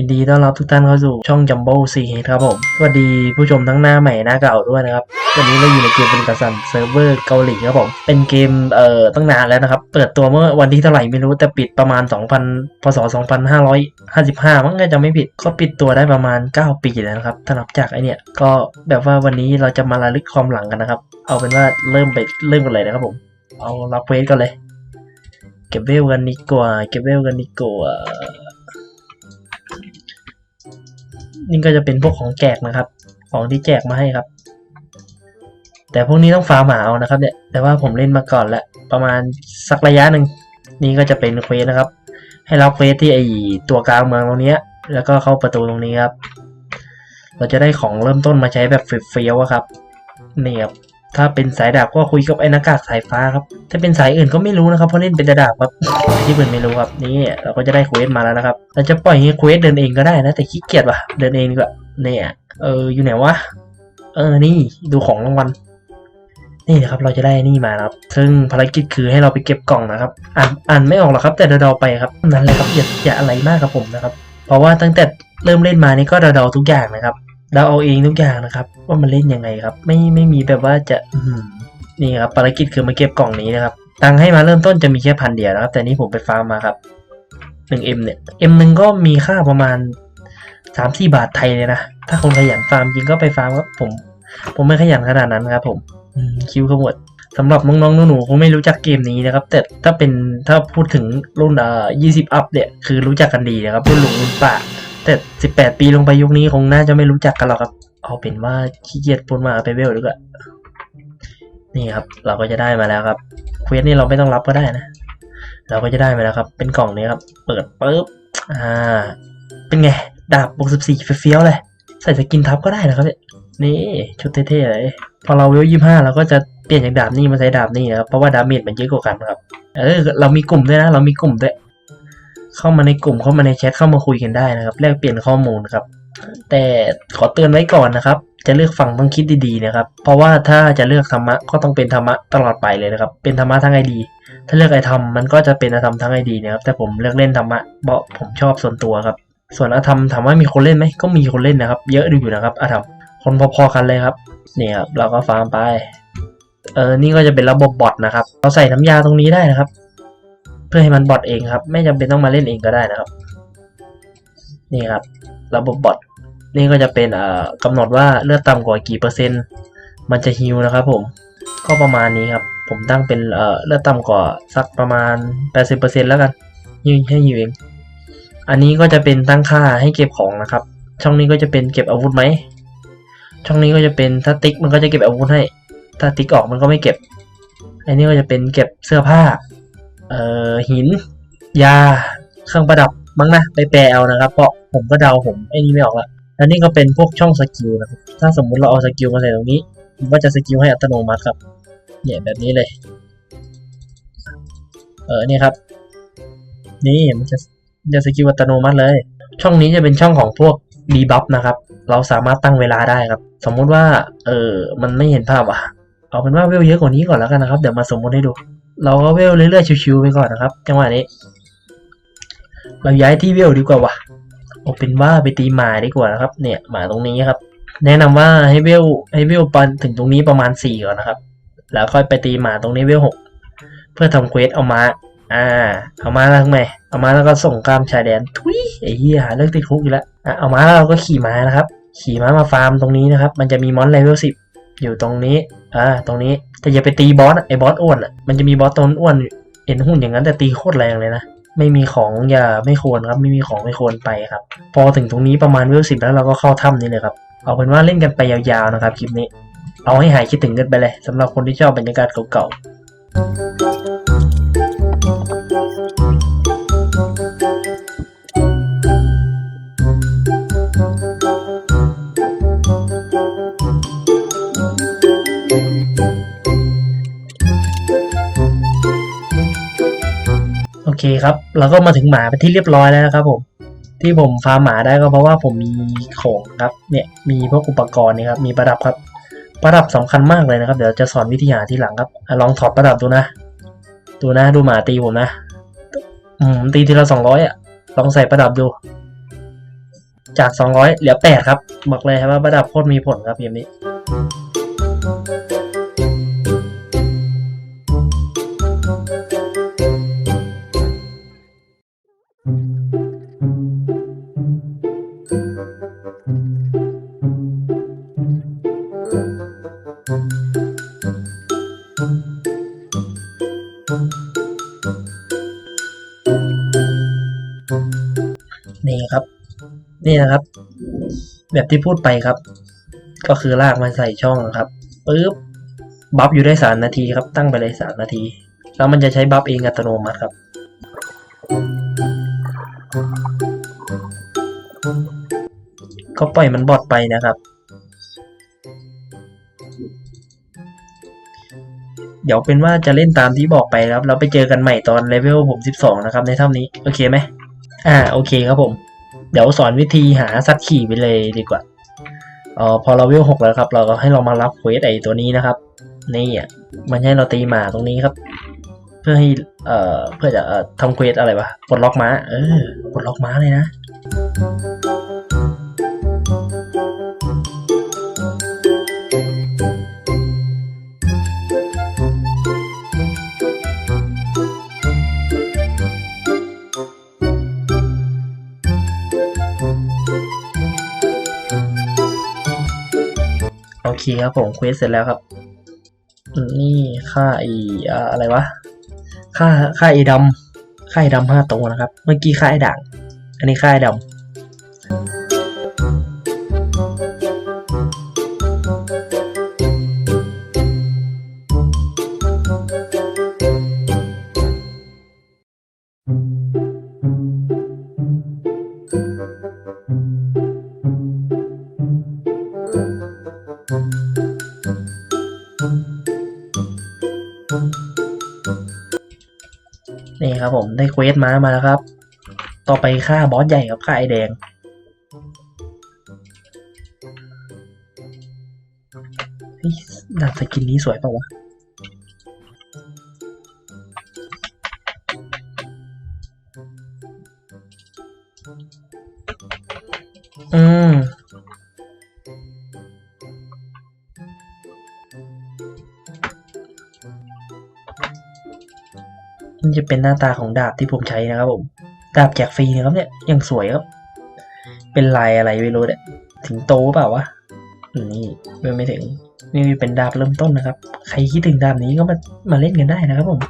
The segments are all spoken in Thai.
ยินดีต้อนรับทุกท่านเข้าสู่ช่องจัมโบ้ซีครับผม สวัสดีผู้ชมทั้งหน้าใหม่หน้าเก่าด้วยนะครับ วันนี้เราอยู่ในเกมบริการสันเซิร์ฟเวอร์เกาหลีครับผม เป็นเกมเอ่อตั้งนานแล้วนะครับ เปิดตัวเมื่อวันที่เท่าไหร่ไม่รู้แต่ปิดประมาณ 2,000 พศ 2555 มั้งน่าจะไม่ผิด ก็ปิดตัวได้ประมาณ 9 ปีแล้วนะครับถ้านับจากไอเนี่ย ก็แบบว่าวันนี้เราจะมาระลึกความหลังกันนะครับ เอาเป็นว่าเริ่มไปเริ่มกันเลยนะครับผม เอารับเวสกันเลย เก็บเวลกันดีกว่า เก็บเวลกันดีกว่า นี่ก็จะเป็นพวกของแจกนะครับ ของที่แจกมาให้ครับ แต่พวกนี้ต้องฟาร์มหมาเอานะครับเนี่ยแต่ว่าผมเล่นมาก่อนแล้วประมาณสักระยะหนึ่งนี่ก็จะเป็นเควสนะครับ ให้รับเควสที่ไอตัวกลางเมืองตรงเนี้ยแล้วก็เข้าประตูตรงนี้ครับ เราจะได้ของเริ่มต้นมาใช้แบบเฟี้ยวๆอะครับนี่ครับ ถ้าเป็นสายดาบก็คุยกับไอ้หน้ากากสายฟ้าครับ ถ้าเป็นสายอื่นก็ไม่รู้นะครับเพราะเล่นเป็นดาบครับที่อื่นไม่รู้ครับนี่เราก็จะได้เควสมาแล้วนะครับเราจะปล่อยให้เควสเดินเองก็ได้นะแต่ขี้เกียจว่ะเดินเองดีกว่าเนี่ยเอออยู่ไหนวะเออนี่ดูของรางวัลนี่นะครับเราจะได้นี่มาครับ ซึ่งภารกิจคือให้เราไปเก็บกล่องนะครับ อ่านอ่านไม่ออกหรอกครับ แต่เดาๆไปครับนั่นแหละครับอย่าอย่าอะไรมากครับผมนะครับ เพราะว่าตั้งแต่เริ่มเล่นมานี่ก็เดาๆทุกอย่างนะครับ เดาเอาเองทุกอย่างนะครับ ว่ามันเล่นยังไงครับ ไม่ไม่มีแบบว่าจะอืนี่ครับภารกิจคือมาเก็บกล่องนี้นะครับตังให้มาเริ่มต้นจะมีแค่พันเดียวนะครับ แต่นี่ผมไปฟาร์มมาครับหนึ่งเอ็มเนี่ยเอ็มหนึ่งก็มีค่าประมาณสามสี่บาทไทยเลยนะ ถ้าคนขยันฟาร์มจริงก็ไปฟาร์มครับผม ผมไม่ขยันขนาดนั้นครับ ผมคิวขมวดสำหรับน้องๆหนูๆคงไม่รู้จักเกมนี้นะครับ แต่ถ้าเป็นถ้าพูดถึงรุ่นเอ่อยี่สิบอัพเนี่ยคือรู้จักกันดีนะครับรุ่นหลุงรุ่นป่า แต่สิบแปดปีลงไปยุคนี้คงน่าจะไม่รู้จักกันหรอกครับ เอาเป็นว่าขี้เกียจพูดมาไปเวลดีกว่านี่ครับ เราก็จะได้มาแล้วครับเควสนี่เราไม่ต้องรับก็ได้นะ เราก็จะได้มาแล้วครับ เป็นกล่องนี้ครับ เปิดปุ๊บอ่า เป็นไง ดาบบวกสิบสี่เฟี้ยวเลย ใส่สกินทับก็ได้นะครับเนี่ยนี่ชุดเท่ๆเลยพอเราเวลยี่ห้าเราก็จะเปลี่ยนจากดาบนี่มาใช้ดาบนี่นะครับเพราะว่าดาเมจมันเยอะกว่ากันครับเออเรามีกลุ่มด้วยนะ เรามีกลุ่มด้วย เข้ามาในกลุ่มเข้ามาในแชทเข้ามาคุยกันได้นะครับ แลกเปลี่ยนข้อมูลครับ แต่ขอเตือนไว้ก่อนนะครับ จะเลือกฟังต้องคิดดีๆนะครับ เพราะว่าถ้าจะเลือกธรรมะก็ต้องเป็นธรรมะตลอดไปเลยนะครับ เป็นธรรมะทั้งไอดีถ้าเลือกไอธรรมมันก็จะเป็นอธรรมทั้งไอดีนะครับ แต่ผมเลือกเล่นธรรมะเพราะผมชอบส่วนตัวครับ ส่วนอธรรมถามว่ามีคนเล่นไหมก็มีคนเล่นนะครับ เยอะดูอยู่นะครับอธรรมคนพอๆกันเลยครับเนี่ยครับเราก็ฟาร์มไปเออนี่ก็จะเป็นระบบบอทนะครับ เราใส่น้ำยาตรงนี้ได้นะครับ เพื่อให้มันบอทเองครับ ไม่จำเป็นต้องมาเล่นเองก็ได้นะครับ นี่ครับ ระบบบอทนี่ก็จะเป็นเอ่อกำหนดว่าเลือดต่ำกว่ากี่เปอร์เซ็นต์ มันจะฮิวนะครับผมก็ประมาณนี้ครับ ผมตั้งเป็นเอ่อเลือดต่ำกว่าสักประมาณ 80%แล้วกันฮิวให้ฮิวเอง อันนี้ก็จะเป็นตั้งค่าให้เก็บของนะครับ ช่องนี้ก็จะเป็นเก็บอาวุธไหม ช่องนี้ก็จะเป็นถ้าติ๊กมันก็จะเก็บอาวุธให้ ถ้าติ๊กออกมันก็ไม่เก็บ อันนี้ก็จะเป็นเก็บเสื้อผ้า เอ่อหิน ยาเครื่องประดับมั้งนะไปแปลเอานะครับ เพราะผมก็เดาผมไอ้นี่ไม่ออกละอันนี้ก็เป็นพวกช่องสกิลนะครับถ้าสมมุติเราเอาสกิลมาใส่ตรงนี้มันก็จะสกิลให้อัตโนมัติครับเนี่ยแบบนี้เลย เออเนี่ยครับ นี่มันจะจะสกิลอัตโนมัติเลย ช่องนี้จะเป็นช่องของพวกดีบัฟนะครับ เราสามารถตั้งเวลาได้ครับ สมมุติว่า เออมันไม่เห็นภาพอะ เอาเป็นว่าเวลเยอะกว่านี้ก่อนแล้วกันนะครับ เดี๋ยวมาสมมติให้ดู เราก็เวลเรื่อยๆชิวๆไปก่อนนะครับจังหวะนี้ เราย้ายที่เวลดีกว่าว่ะเอาเป็นว่าไปตีหมาดีกว่านะครับ เนี่ยหมาตรงนี้ครับ แนะนำว่าให้เวลให้เวลปันถึงตรงนี้ประมาณสี่ก่อนนะครับ แล้วค่อยไปตีหมาตรงนี้เวลหกเพื่อทำเควสเอามาอ่า เอามาแล้วทำไมเอามาแล้วก็ส่งกล้ามชายแดนทุยไอ้เหี้ยหาเรื่องติดคุกอีกแล้วอะเอามาแล้วเราก็ขี่ม้านะครับ ขี่ม้ามาฟาร์มตรงนี้นะครับ มันจะมีมอนเลเวลสิบ อยู่ตรงนี้อ่าตรงนี้แต่อย่าไปตีบอสอะไอ้บอสอ้วนอะมันจะมีบอสตัวอ้วนเอ็นหุ่นอย่างนั้นแต่ตีโคตรแรงเลยนะไม่มีของอย่าไม่ควรครับไม่มีของไม่ควรไปครับ พอถึงตรงนี้ประมาณเวลสิบแล้วเราก็เข้าถ้ำนี่เลยครับเอาเป็นว่าเล่นกันไปยาวๆนะครับคลิปนี้ เอาให้หายคิดถึงกันไปเลยสำหรับคนที่ชอบบรรยากาศเก่าๆ เคครับเราก็มาถึงหมาเป็นที่เรียบร้อยแล้วนะครับผมที่ผมฟาร์มหมาได้ก็เพราะว่าผมมีของครับเนี่ยมีพวกอุปกรณ์นี่ครับมีประดับครับ ประดับสำคัญมากเลยนะครับ เดี๋ยวจะสอนวิธีหาทีหลังครับอลองถอดประดับดูนะ ดูนะดูหมาตีผมนะ อืมตีทีละสองร้อยอะลองใส่ประดับดู จากสองร้อยเหลือแปดครับบอกเลยครับว่าประดับโคตรมีผลครับเกมนี้ นี่ครับ นี่นะครับ แบบที่พูดไปครับ ก็คือลากมาใส่ช่องครับปึ๊บบัฟอยู่ได้สามนาทีครับ ตั้งไปเลยสามนาที แล้วมันจะใช้บัฟเองอัตโนมัติครับก็ปล่อยมันบอดไปนะครับ เดี๋ยวเป็นว่าจะเล่นตามที่บอกไปครับ เราไปเจอกันใหม่ตอนเลเวลผมสิบสองนะครับ ในเท่านี้ โอเคไหม อ่าโอเคครับผม เดี๋ยวสอนวิธีหาซัดขี่ไปเลยดีกว่าเอ่อพอเราเวลหกแล้วครับ เราก็ให้เรามารับเควสไอตัวนี้นะครับ นี่อะมันให้เราตีหมาตรงนี้ครับ เพื่อให้เอ่อเพื่อจะทำเควสอะไรวะปลดล็อกม้าเออปลดล็อกม้าเลยนะ เคครับผมเควสเสร็จแล้วครับ นี่ค่าไออ่าอะไรวะ ค่าค่าไอดำค่าไอดำห้าตัวนะครับ เมื่อกี้ค่าไอด่าง อันนี้ค่าไอดำ นี่ครับผมได้เควสม้ามาแล้วครับ ต่อไปฆ่าบอสใหญ่กับฆ่าไอแดงเฮ้ยดาบสกินนี้สวยปล่าวะ เป็นหน้าตาของดาบที่ผมใช้นะครับผมดาบแจกฟรีนะครับเนี่ยยังสวยครับ เป็นลายอะไรไม่รู้เนี่ยถึงโตเปล่าวะนี่ไม่ไม่ถึงนี่เป็นดาบเริ่มต้นนะครับ ใครคิดถึงดาบนี้ก็มามาเล่นกันได้นะครับผม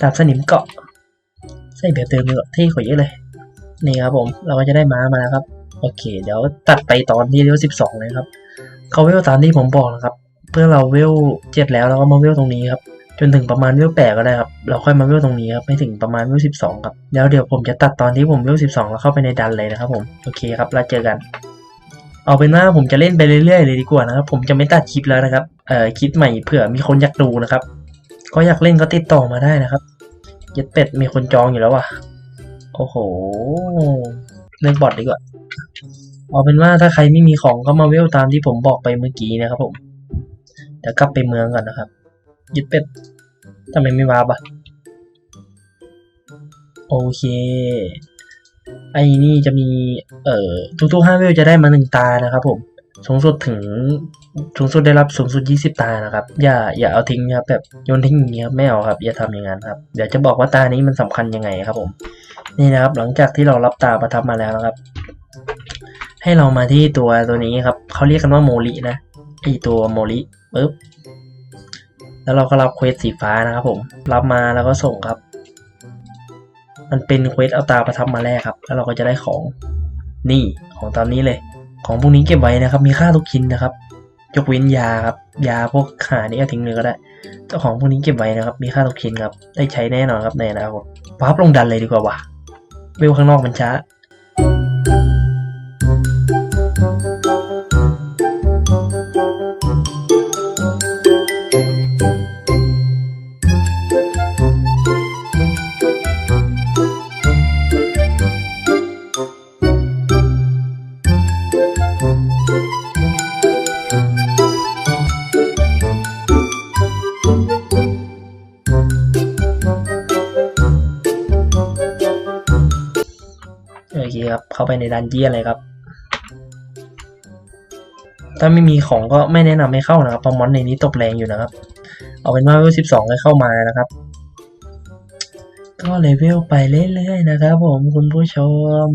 ดาบสนิมเกาะ ใส่แบบเดิมเลยเท่กว่าเยอะเลย นี่ครับผมเราก็จะได้ม้ามาแล้วครับ โอเค เดี๋ยวตัดไปตอนที่เลเวลสิบสองเลยครับเขาเวลตามที่ผมบอกนะครับ เพื่อเราเวลเจ็ดแล้วเราก็มาเวลตรงนี้ครับ นถึงประมาณเวลแปดก็ได้ครับ เราค่อยมาเวลตรงนี้ครับ ไม่ถึงประมาณเวลสิบสองครับ แล้วเดี๋ยวผมจะตัดตอนที่ผมเวลสิบสองแล้วเข้าไปในดันเลยนะครับผม โอเคครับ แล้วเจอกัน เอาเป็นว่าผมจะเล่นไปเรื่อยๆเลยดีกว่านะครับ ผมจะไม่ตัดคลิปแล้วนะครับ เอ่อ คลิปใหม่เผื่อมีคนอยากดูนะครับ ก็อยากเล่นก็ติดต่อมาได้นะครับเย็ดเป็ดมีคนจองอยู่แล้วว่ะ โอ้โห เล่นบอทดีกว่า เอาเป็นว่าถ้าใครไม่มีของก็มาเวลตามที่ผมบอกไปเมื่อกี้นะครับผมเดี๋ยวกลับไปเมืองก่อนนะครับยึดเป็ด ทำไมไม่วาบอะโอเค ไอ้นี่จะมี เอ่อ ทุกๆห้าเวลจะได้มาหนึ่งตานะครับผมสูงสุดถึงสูงสุดได้รับสูงสุดยี่สิบตานะครับ อย่าอย่าเอาทิ้งนะครับแบบโยนทิ้งอย่างเงี้ยครับไม่เอาครับ อย่าทำอย่างนั้นครับเดี๋ยวจะบอกว่าตานี้มันสำคัญยังไงครับผม นี่นะครับ หลังจากที่เรารับตาประทับมาแล้วนะครับ ให้เรามาที่ตัวตัวนี้ครับเขาเรียกกันว่าโมลินะไอตัวโมลิปึ๊บ แล้วเราก็รับเควสสีฟ้านะครับผมรับมาแล้วก็ส่งครับ มันเป็นเควสเอาตาประทับมาแรกครับ แล้วเราก็จะได้ของนี่ของตามนี้เลย ของพวกนี้เก็บไว้นะครับ มีค่าทุกชิ้นนะครับ ยกเว้นยาครับ ยาพวกขานี่ก็ทิ้งเลยก็ได้เจ้าของพวกนี้เก็บไว้นะครับ มีค่าทุกชิ้นครับ ได้ใช้แน่นอนครับในอนาคตวาร์ปลงดันเลยดีกว่าว่ะเวลข้างนอกมันช้า ดันเจียนเลยครับ ถ้าไม่มีของก็ไม่แนะนำให้เข้านะครับเพราะมอนในนี้ตบแรงอยู่นะครับ เอาเป็นว่าเลเวลสิบสองให้เข้ามานะครับ ก็เลเวลไปเรื่อยๆนะครับ ผมคุณผู้ชม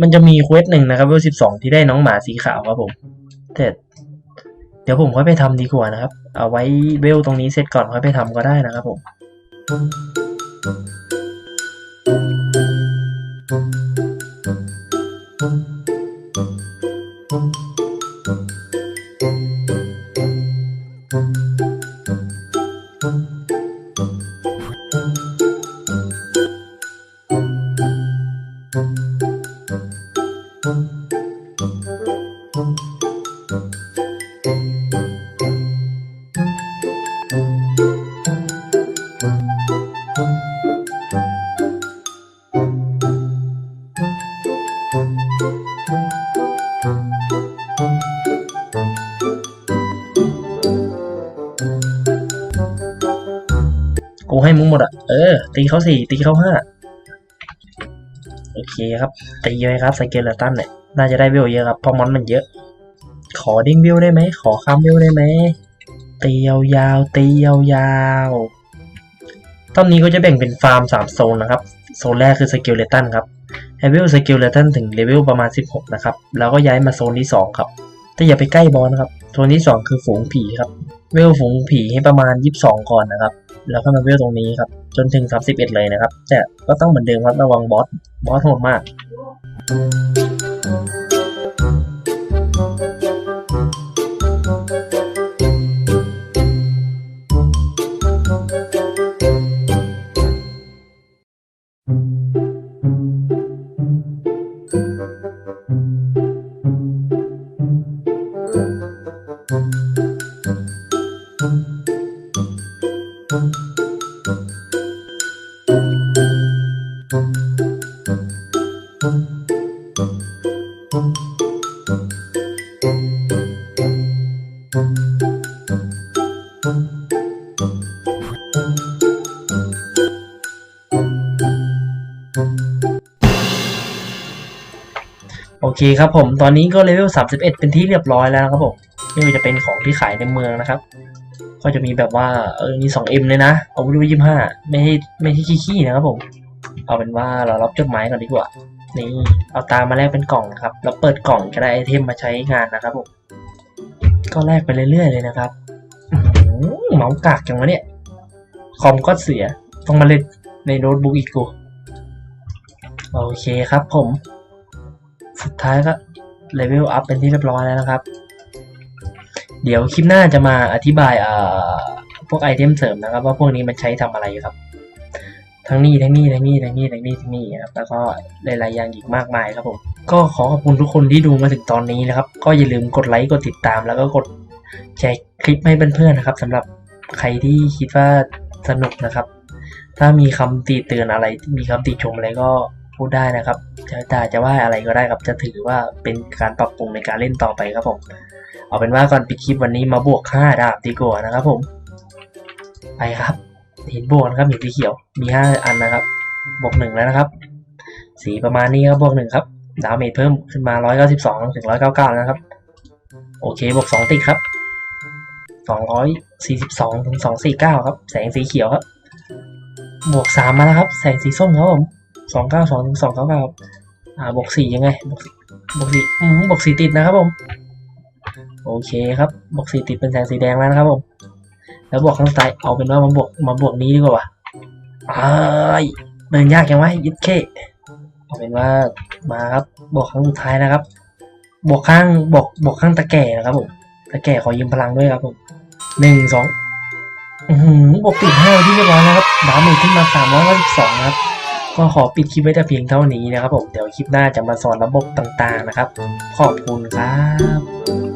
มันจะมีเควสหนึ่งนะครับเลเวลสิบสองที่ได้น้องหมาสีขาวครับผมแต่เดี๋ยวผมค่อยไปทำดีกว่านะครับ เอาไว้เวลตรงนี้เสร็จก่อนค่อยไปทำก็ได้นะครับผม กู ให้มึงหมดอะ เออ ตีเขาสี่ตีเขาห้าโอเคครับตีเลยครับสเกลเลตันเนี่ยน่าจะได้เวลเยอะครับเพราะมอนมันเยอะ ขอดิ้งเวลได้ไหมขอค้ำเวลได้ไหมตียาวๆตียาวๆตอนนี้ก็จะแบ่งเป็นฟาร์มสามโซนนะครับ โซนแรกคือสเกลเลตันครับให้เวลสเกลเลตันถึงเลเวลประมาณ 16 นะครับ แล้วก็ย้ายมาโซนที่ 2 ครับ แต่อย่าไปใกล้บอสนะครับ โซนที่ 2 คือฝูงผีครับ เวลฝูงผีให้ประมาณ 22 ก่อนนะครับ แล้วก็มาเวลตรงนี้ครับ จนถึง 31 เลยนะครับ แต่ก็ต้องเหมือนเดิมครับระวังบอส บอสโหดมาก โอเคครับผมตอนนี้ก็เลเวล 31 เป็นที่เรียบร้อยแล้วครับผมนี่จะเป็นของที่ขายในเมืองนะครับ ก็จะมีแบบว่าเออมี 2M เลยนะเอาไปดูยี่ห้าไม่ให้ไม่ให้ขี้ๆนะครับผม เอาเป็นว่าเรารับจดหมายก่อนดีกว่า นี่เอาตามมาแลกเป็นกล่องนะครับ แล้วเปิดกล่องจะได้ไอเทมมาใช้งานนะครับผม ก็แลกไปเรื่อยๆเลยนะครับหือเมาส์กากจังวะเนี่ย คอมก็เสีย ต้องมาเล่นในโน้ตบุ๊กอีกกูโอเคครับผม สุดท้ายก็เลเวลอัพเป็นที่เรียบร้อยแล้วนะครับ เดี๋ยวคลิปหน้าจะมาอธิบายเอ่อพวกไอเทมเสริมนะครับ ว่าพวกนี้มันใช้ทำอะไรครับ ทั้งนี้ทั้งนี้ทั้งนี้ทั้งนี้ทั้งนี้ทั้งนี้ครับแล้วก็หลายๆอย่างอีกมากมายครับผมก็ขอขอบคุณทุกคนที่ดูมาถึงตอนนี้นะครับ ก็อย่าลืมกดไลค์กดติดตาม แล้วก็กดแชร์คลิปให้เพื่อนๆนะครับสำหรับใครที่คิดว่าสนุกนะครับ ถ้ามีคำติเตือนอะไร มีคำติชมอะไรก็พูดได้นะครับจะด่าจะว่าอะไรก็ได้ครับจะถือว่าเป็นการปรับปรุงในการเล่นต่อไปครับผมเอาเป็นว่าก่อนปิดคลิปวันนี้มาบวกห้าดาบดีกว่านะครับผมไปครับ ห็นบวกนะครับเห็นสีเขียวมีห้าอันนะครับบวกหนึ่งแล้วนะครับ สีประมาณนี้ครับบวกหนึ่งครับดาเมจเพิ่มขึ้นมาร้อยเก้าสิบสองถึงร้อยเก้าเก้าแล้วนะครับ โอเค บวกสองติดครับสองร้อยสี่สิบสองถึงสองสี่เก้าครับ แสงสีเขียวครับ บวกสามมาแล้วครับ แสงสีส้มครับผมสองเก้าสองถึงสองเก้าเก้าอ่า บวกสี่ยังไง บวกสี่บวกสี่อืมบวกสี่ติดนะครับผม โอเคครับ บวกสี่ติดเป็นแสงสีแดงแล้วนะครับผม แล้วบวกข้างซ้ายเอาเป็นว่ามาบวกมาบวกนี้ดีกว่าว่ะอ้ายเดินยากยังไงยึดเคเอาเป็นว่ามาครับบวกครั้งสุดท้ายนะครับ บวกข้างบวกบวกข้างตะแก่นะครับผมตะแก่ขอยืมพลังด้วยครับผมหนึ่งสองหือบวกติดห้าที่เรียบร้อยนะครับดาเมจขึ้นมาสามร้อยสิบสองครับก็ขอปิดคลิปไว้แต่เพียงเท่านี้นะครับผมเดี๋ยวคลิปหน้าจะมาสอนระบบต่างๆนะครับ ขอบคุณครับ